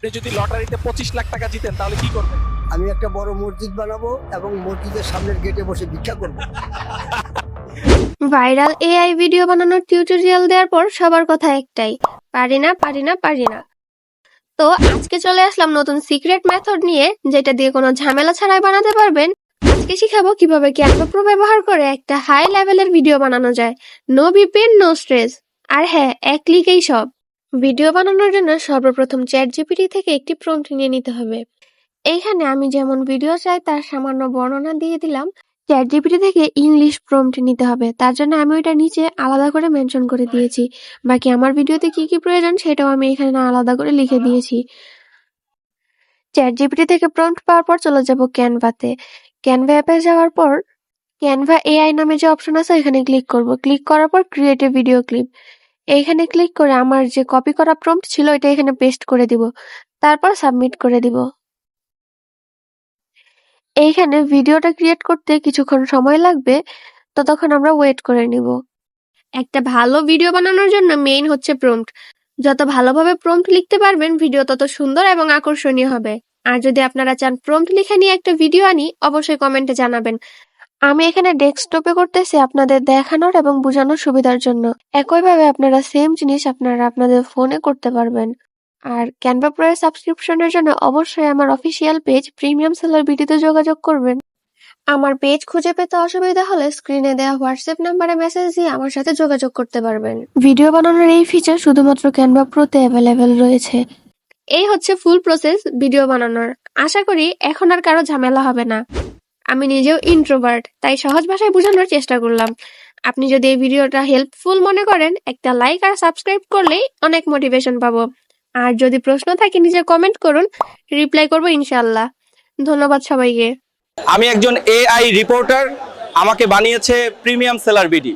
আপনি যদি লটারিতে পঁচিশ লাখ টাকা জিতেন তাহলে কি করবেন? আমি একটা বড় মসজিদ বানাবো এবং মসজিদের সামনের গেটে বসে ভিক্ষা করব। ভাইরাল এআই ভিডিও বানানোর টিউটোরিয়াল দেওয়ার পর সবার কথা একটাই পারি না পারি না পারি না। তো আজকে চলে আসলাম নতুন সিক্রেট মেথড নিয়ে যেটা দিয়ে কোনো ঝামেলা ছাড়াই বানাতে পারবেন। আজকে শিখাবো কীভাবে ক্যানভা প্রো ব্যবহার করে একটা হাই লেভেলের ভিডিও বানানো যায়। নো ভিপিএন নো স্ট্রেস আর হ্যাঁ এক ক্লিকেই সব। ভিডিও বানানোর জন্য সর্বপ্রথম চ্যাট জিপিটি থেকে একটি প্রম্পট নিয়ে নিতে হবে। এইখানে আমি যেমন ভিডিও চাই, তার সামান্য বর্ণনা দিয়ে দিলাম। চ্যাট জিপিটি থেকে ইংলিশ প্রম্পট নিতে হবে। তার জন্য আমি ওইটা নিচে আলাদা করে মেনশন করে দিয়েছি। বাকি আমার ভিডিওতে কি কি প্রয়োজন সেটাও আমি এখানে আলাদা করে লিখে দিয়েছি। চ্যাট জিপিটি থেকে প্রম্পট পাওয়ার পর চলে যাব ক্যানভাতে। ক্যানভা অ্যাপে যাওয়ার পর ক্যানভা এআই নামে যে অপশন আছে এখানে ক্লিক করব। ক্লিক করার পর ক্রিয়েট এ ভিডিও ক্লিপ এইখানে ক্লিক করে আমার যে কপি করা প্রম্পট ছিল, এটা এখানে পেস্ট করে দিব। তারপর সাবমিট করে দিব। এইখানে ভিডিওটা ক্রিয়েট করতে কিছুক্ষণ সময় লাগবে, ততক্ষণ আমরা ওয়েট করে নিব। একটা ভালো ভিডিও বানানোর জন্য মেইন হচ্ছে প্রম্পট যত ভালোভাবে প্রম্পট লিখতে পারবেন ভিডিও তত সুন্দর এবং আকর্ষণীয় হবে। আর যদি আপনারা চান প্রম্পট লিখে নিয়ে একটা ভিডিও আনি, অবশ্যই কমেন্টে জানাবেন। আমি এখানে ডেস্কটপে করতেছি আপনাদের দেখানোর এবং বোঝানোর সুবিধার জন্য। একইভাবে আপনারা সেম জিনিস আপনারা আপনাদের ফোনে করতে পারবেন। আর ক্যানভা প্রো এর সাবস্ক্রিপশনের জন্য অবশ্যই আমার অফিসিয়াল পেজ প্রিমিয়াম সেলার বিডিতে যোগাযোগ করবেন। আমার পেজ খুঁজে পেতে অসুবিধা হলে স্ক্রিনে দেওয়া হোয়াটসঅ্যাপ নাম্বারে মেসেজ দিয়ে আমার সাথে যোগাযোগ করতে পারবেন। ভিডিও বানানোর এই ফিচার শুধুমাত্র ক্যানভা প্রোতে অ্যাভেলেবেল রয়েছে। এই হচ্ছে ফুল প্রসেস ভিডিও বানানোর। আশা করি এখন আর কারও ঝামেলা হবে না। আমি নিজেও ইন্ট্রোভার্ট তাই সহজ ভাষায় বোঝানোর চেষ্টা করলাম। আপনি যদি এই ভিডিওটা হেল্পফুল মনে করেন, একটা লাইক আর সাবস্ক্রাইব করলেই অনেক মোটিভেশন পাবো। আর যদি প্রশ্ন থাকে, নিজে কমেন্ট করুন রিপ্লাই করব ইনশাল্লাহ ধন্যবাদ সবাইকে। আমি একজন এআই রিপোর্টার আমাকে বানিয়েছে প্রিমিয়াম সেলার বিডি